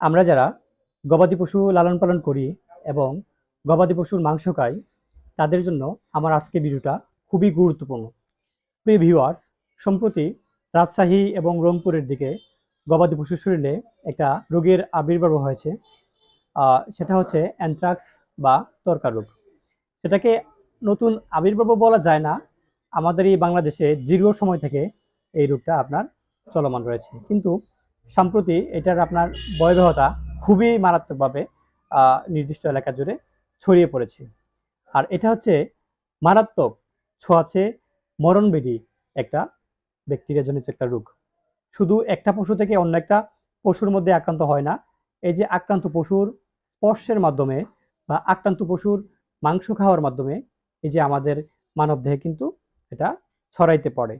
আমরা যারা গবাদি পশু লালন পালন করি এবং গবাদি পশুর মাংস খাই, তাদের জন্য আমার আজকে ভিডিওটা খুবই গুরুত্বপূর্ণ। প্রিয় ভিউয়ার্স সম্প্রতি রাজশাহী এবং রংপুরের দিকে গবাদি পশুর শরীরে একটা রোগের আবির্ভাব হয়েছে সেটা হচ্ছে অ্যানথ্রাক্স বা তর্কা রোগ। সেটাকে নতুন আবির্ভাব বলা যায় না, আমাদের এই বাংলাদেশে দীর্ঘ সময় থেকে এই রোগটা আপনার চলমান রয়েছে। কিন্তু সম্প্রতি এটার আপনার ভয়াবহতা খুবই মারাত্মকভাবে নির্দিষ্ট এলাকা জুড়ে ছড়িয়ে পড়েছে। আর এটা হচ্ছে মারাত্মক ছোঁয়াচে মরণবেদী একটা ব্যাকটেরিয়াজনিত একটা রোগ। শুধু একটা পশু থেকে অন্য একটা পশুর মধ্যে আক্রান্ত হয় না, এই যে আক্রান্ত পশুর স্পর্শের মাধ্যমে বা আক্রান্ত পশুর মাংস খাওয়ার মাধ্যমে এই যে আমাদের মানব দেহে কিন্তু এটা ছড়াইতে পড়ে।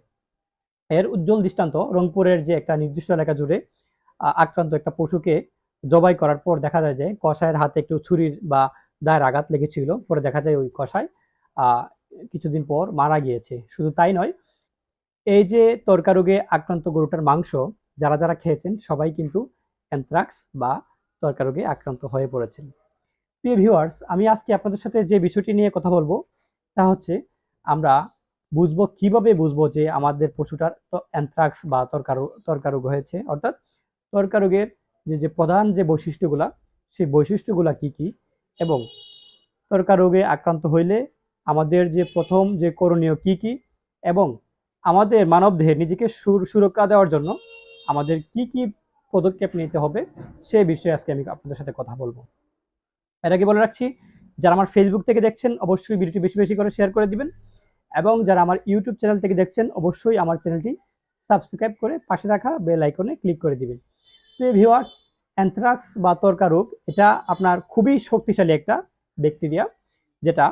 এর উজ্জ্বল দৃষ্টান্ত রংপুরের যে একটা নির্দিষ্ট এলাকা জুড়ে আক্রান্ত একটা পশুকে জবাই করার পর দেখা যায় যে কষায়ের হাতে একটু ছুরির বা দায়ের আঘাত লেগেছিল। পরে দেখা যায় ওই কষায় কিছুদিন পর মারা গিয়েছে। শুধু তাই নয়, এই যে তর্কা রোগে আক্রান্ত গরুটার মাংস যারা যারা খেয়েছেন সবাই কিন্তু অ্যানথ্রাক্স বা তর্কা রোগে আক্রান্ত হয়ে পড়েছেন। প্রিয় ভিউয়ার্স, আমি আজকে আপনাদের সাথে যে বিষয়টি নিয়ে কথা বলব তা হচ্ছে আমরা বুঝব, কীভাবে বুঝব যে আমাদের পশুটার অ্যানথ্রাক্স বা তর্কা রোগ তর্কা রোগ হয়েছে। অর্থাৎ তর্কা রোগের যে যে প্রধান যে বৈশিষ্ট্যগুলা, সেই বৈশিষ্ট্যগুলা কি কি? এবং তর্কা রোগে আক্রান্ত হইলে আমাদের যে প্রথম যে করণীয় কি কি? এবং আমাদের মানব দেহে নিজেকে সুর- সুরক্ষা দেওয়ার জন্য আমাদের কি কি পদক্ষেপ নিতে হবে, সে বিষয়ে আজকে আমি আপনাদের সাথে কথা বলব। এর আগে বলে রাখছি, যারা আমার ফেসবুক থেকে দেখছেন, অবশ্যই ভিডিওটি বেশি বেশি করে শেয়ার করে দিবেন। এবং যারা আমার ইউটিউব চ্যানেল থেকে দেখছেন, অবশ্যই আমার চ্যানেলটি সাবস্ক্রাইব করে পাশে রাখা বেল আইকনে ক্লিক করে দিবেন। প্রিয় ভিউয়ার্স, অ্যানথ্রাক্স বা তর্কা রোগ, এটা আপনার খুবই শক্তিশালী একটা ব্যাকটেরিয়া, যেটা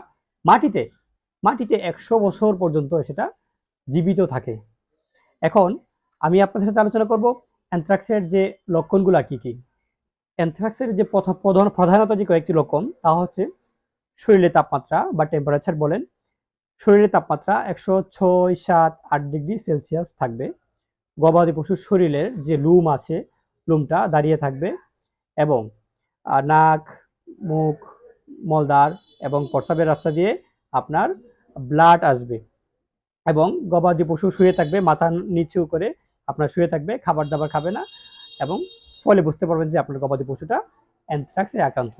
মাটিতে মাটিতে একশো বছর পর্যন্ত সেটা জীবিত থাকে। এখন আমি আপনাদের সাথে আলোচনা করব অ্যানথ্রাক্সের যে লক্ষণগুলো কি কি। অ্যানথ্রাক্সের যে প্রধান প্রধানত যে কয়েকটি লক্ষণ, তা হচ্ছে শরীরের তাপমাত্রা বা টেম্পারেচার বলেন। শরীরের তাপমাত্রা একশো ছয় সাত আট ডিগ্রি সেলসিয়াস থাকবে। গবাদি পশুর শরীরের যে লুম আছে, লুমটা দাঁড়িয়ে থাকবে এবং নাক, মুখ মলদার এবং প্রস্রাবের রাস্তা দিয়ে আপনার ব্লাড আসবে এবং গবাদি পশু শুয়ে থাকবে, মাথা নিচু করে আপনার শুয়ে থাকবে, খাবার দাবার খাবে না এবং ফলে বুঝতে পারবেন যে আপনার গবাদি পশুটা অ্যানথ্রাক্সে আক্রান্ত।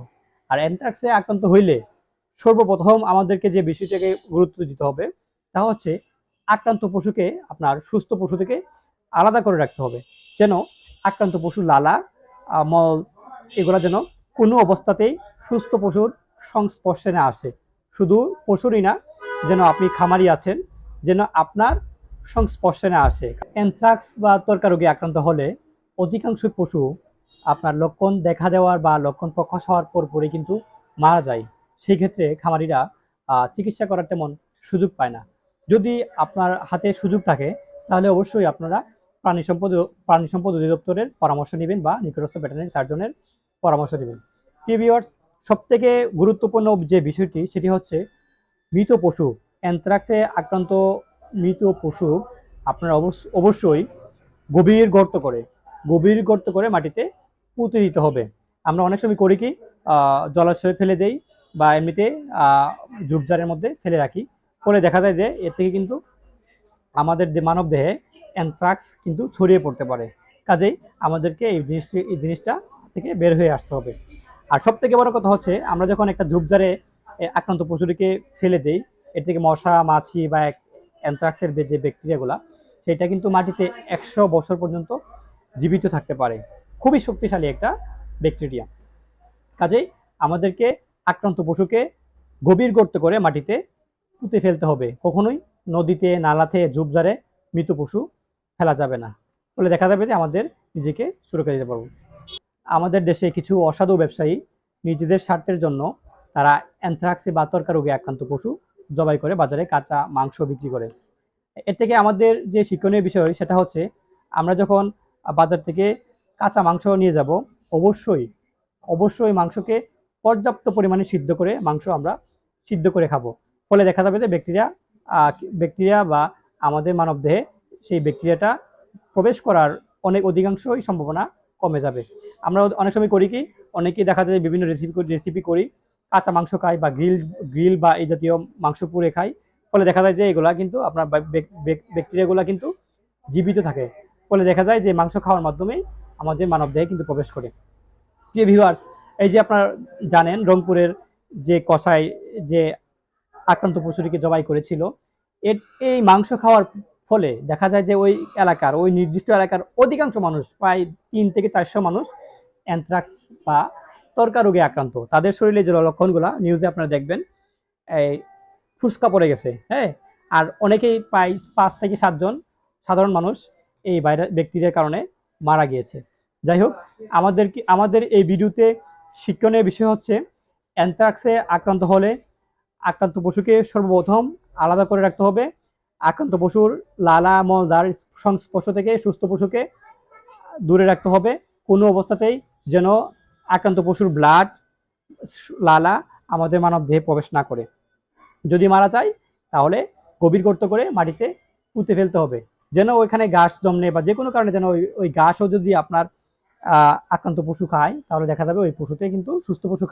আর অ্যানথ্রাক্সে আক্রান্ত হইলে সর্বপ্রথম আমাদেরকে যে বিষয়টাকে গুরুত্ব দিতে হবে তা হচ্ছে আক্রান্ত পশুকে, আপনার সুস্থ পশু থেকে আলাদা করে রাখতে হবে। যেন আক্রান্ত পশুর লালা মল এগুলো যেন কোনো অবস্থাতেই সুস্থ পশুর সংস্পর্শে না আসে। শুধু পশুরই না, যেন আপনি খামারি আছেন, যেন আপনার সংস্পর্শে না আসে। অ্যানথ্রাক্স বা তর্কা রোগে আক্রান্ত হলে অধিকাংশ পশু আপনার লক্ষণ দেখা দেওয়ার বা লক্ষণ প্রকাশ হওয়ার পরপরই কিন্তু মারা যায়। সেই ক্ষেত্রে খামারিরা চিকিৎসা করার তেমন সুযোগ পায় না। যদি আপনার হাতে সুযোগ থাকে, তাহলে অবশ্যই আপনারা প্রাণী সম্পদ প্রাণী সম্পদ অধিদপ্তরের পরামর্শ নেবেন বা নিকটস্থ ভেটেরিনারি সার্জনের পরামর্শ নেবেন। প্রিভিয়ার্স সব থেকে গুরুত্বপূর্ণ যে বিষয়টি, সেটি হচ্ছে মৃত পশু। অ্যানথ্রাক্সে আক্রান্ত মৃত পশু আপনারা অবশ্য- অবশ্যই গভীর গর্ত করে, গভীর গর্ত করে মাটিতে পুঁতে দিতে হবে। আমরা অনেক সময় করি কি জলাশয়ে ফেলে দেই বা এমনিতে ঝুপঝাড়ের মধ্যে ফেলে রাখি। ফলে দেখা যায় যে এর থেকে কিন্তু আমাদের যে মানব দেহে অ্যানথ্রাক্স কিন্তু ছড়িয়ে পড়তে পারে। কাজেই আমাদেরকে এই জিনিসটি এই জিনিসটা থেকে বের হয়ে আসতে হবে। আর সব থেকে বড় কথা হচ্ছে, আমরা যখন একটা ঝোপঝাড়ে আক্রান্ত পশুটিকে ফেলে দেই, এর থেকে মশা, মাছি বা এক অ্যানথ্রাক্সের যে ব্যাকটেরিয়াগুলা সেটা কিন্তু মাটিতে একশো বছর পর্যন্ত জীবিত থাকতে পারে। খুবই শক্তিশালী একটা ব্যাকটেরিয়া কাজেই আমাদেরকে আক্রান্ত পশুকে গভীর গর্ত করে মাটিতে পুঁতে ফেলতে হবে। কখনোই নদীতে, নালাতে ঝোপঝাড়ে মৃত পশু ফেলা যাবে না। ফলে দেখা যাবে যে আমাদের নিজেকে সুরক্ষা দিতে পারব। আমাদের দেশে কিছু অসাধু ব্যবসায়ী নিজেদের স্বার্থের জন্য তারা অ্যানথ্রাক্সে বা তর্কা রোগে আক্রান্ত পশু জবাই করে বাজারে কাঁচা মাংস বিক্রি করে। এর থেকে আমাদের যে শিক্ষণীয় বিষয় সেটা হচ্ছে, আমরা যখন বাজার থেকে কাঁচা মাংস নিয়ে যাব, অবশ্যই অবশ্যই মাংসকে পর্যাপ্ত পরিমাণে সিদ্ধ করে মাংস আমরা সিদ্ধ করে খাব। ফলে দেখা যাবে যে ব্যাকটেরিয়া ব্যাকটেরিয়া বা আমাদের মানব দেহে সেই ব্যাকটেরিয়াটা প্রবেশ করার অনেক অধিকাংশই সম্ভাবনা কমে যাবে। আমরা অনেক সময় করি কি, অনেকেই দেখা যায় বিভিন্ন রেসিপি রেসিপি করি, কাঁচা মাংস খাই বা গ্রিল গ্রিল বা এই জাতীয় মাংস পুড়ে খাই ফলে দেখা যায় যে এগুলা কিন্তু আপনার ব্যাকটেরিয়াগুলো কিন্তু জীবিত থাকে। ফলে দেখা যায় যে মাংস খাওয়ার মাধ্যমেই আমাদের মানবদেহে কিন্তু প্রবেশ করে। প্রিয় ভিউয়ার্স এই যে আপনারা জানেন রংপুরের যে কষাই যে আক্রান্ত পশুটিকে জবাই করেছিল, এর, এই মাংস খাওয়ার ফলে দেখা যায় যে ওই এলাকার, ওই নির্দিষ্ট এলাকার অধিকাংশ মানুষ, প্রায় তিন থেকে চারশো মানুষ অ্যানথ্রাক্স বা তর্কা রোগে আক্রান্ত। তাদের শরীরে যে লক্ষণগুলো নিউজে আপনারা দেখবেন, এই ফুসকা পড়ে গেছে হ্যাঁ? আর অনেকেই প্রায় পাঁচ থেকে সাতজন সাধারণ মানুষ এই ভাইরাস ব্যক্তিদের কারণে মারা গিয়েছে। যাই হোক, আমাদের কি, আমাদের এই ভিডিওতে শিক্ষণীয় বিষয় হচ্ছে অ্যানথ্রাক্সে আক্রান্ত হলে আক্রান্ত পশুকে সর্বপ্রথম আলাদা করে রাখতে হবে। আক্রান্ত পশুর লালা, মলদার সংস্পর্শ থেকে সুস্থ পশুকে দূরে রাখতে হবে। কোনো অবস্থাতেই যেন আক্রান্ত পশুর ব্লাড লালা আমাদের মানব দেহে প্রবেশ না করে। যদি মারা যায়, তাহলে গভীর গর্ত করে মাটিতে পুঁতে ফেলতে হবে। যেন ওইখানে ঘাস জন্মে বা যে কোনো কারণে যেন ওই ওই ঘাসও যদি আপনার আক্রান্ত পশু খায়, তাহলে দেখা যাবে ওই পশুতে কিন্তু সুস্থ পশু